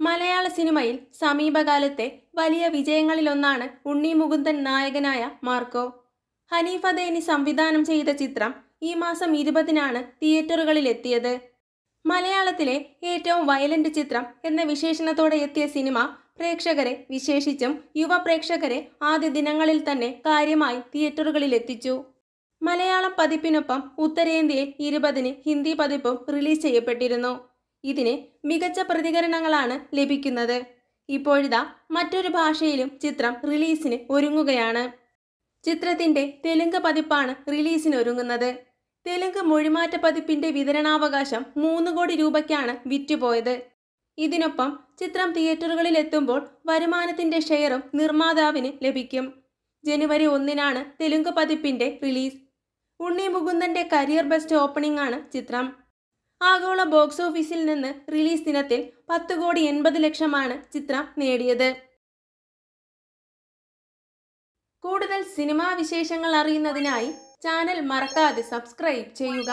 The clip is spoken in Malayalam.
മലയാള സിനിമയിൽ സമീപകാലത്തെ വലിയ വിജയങ്ങളിലൊന്നാണ് ഉണ്ണി മുകുന്ദൻ നായകനായ മാർക്കോ. ഹനീഫ ദേനി സംവിധാനം ചെയ്ത ചിത്രം ഈ മാസം ഇരുപതിനാണ് തിയേറ്ററുകളിലെത്തിയത്. മലയാളത്തിലെ ഏറ്റവും വയലന്റ് ചിത്രം എന്ന വിശേഷണത്തോടെ എത്തിയ സിനിമ പ്രേക്ഷകരെ വിശേഷിച്ചും യുവ പ്രേക്ഷകരെ ആദ്യ ദിനങ്ങളിൽ തന്നെ കാര്യമായി തിയേറ്ററുകളിലെത്തിച്ചു. മലയാളം പതിപ്പിനൊപ്പം ഉത്തരേന്ത്യയിൽ ഇരുപതിന് ഹിന്ദി പതിപ്പും റിലീസ് ചെയ്യപ്പെട്ടിരുന്നു. ഇതിന് മികച്ച പ്രതികരണങ്ങളാണ് ലഭിക്കുന്നത്. ഇപ്പോഴിതാ മറ്റൊരു ഭാഷയിലും ചിത്രം റിലീസിന് ഒരുങ്ങുകയാണ്. ചിത്രത്തിന്റെ തെലുങ്ക് പതിപ്പാണ് റിലീസിന് ഒരുങ്ങുന്നത്. തെലുങ്ക് മൊഴിമാറ്റ പതിപ്പിന്റെ വിതരണാവകാശം മൂന്ന് കോടി രൂപയ്ക്കാണ് വിറ്റുപോയത്. ഇതിനൊപ്പം ചിത്രം തിയേറ്ററുകളിൽ എത്തുമ്പോൾ വരുമാനത്തിന്റെ ഷെയറും നിർമ്മാതാവിന് ലഭിക്കും. ജനുവരി ഒന്നിനാണ് തെലുങ്ക് പതിപ്പിന്റെ റിലീസ്. ഉണ്ണി മുകുന്ദന്റെ കരിയർ ബെസ്റ്റ് ഓപ്പണിംഗ് ആണ് ചിത്രം. ആഗോള ബോക്സ് ഓഫീസിൽ നിന്ന് റിലീസ് ദിനത്തിൽ പത്ത് കോടി എൺപത് ലക്ഷമാണ് ചിത്രം നേടിയത്. കൂടുതൽ സിനിമാ വിശേഷങ്ങൾ അറിയുന്നതിനായി ചാനൽ മറക്കാതെ സബ്സ്ക്രൈബ് ചെയ്യുക.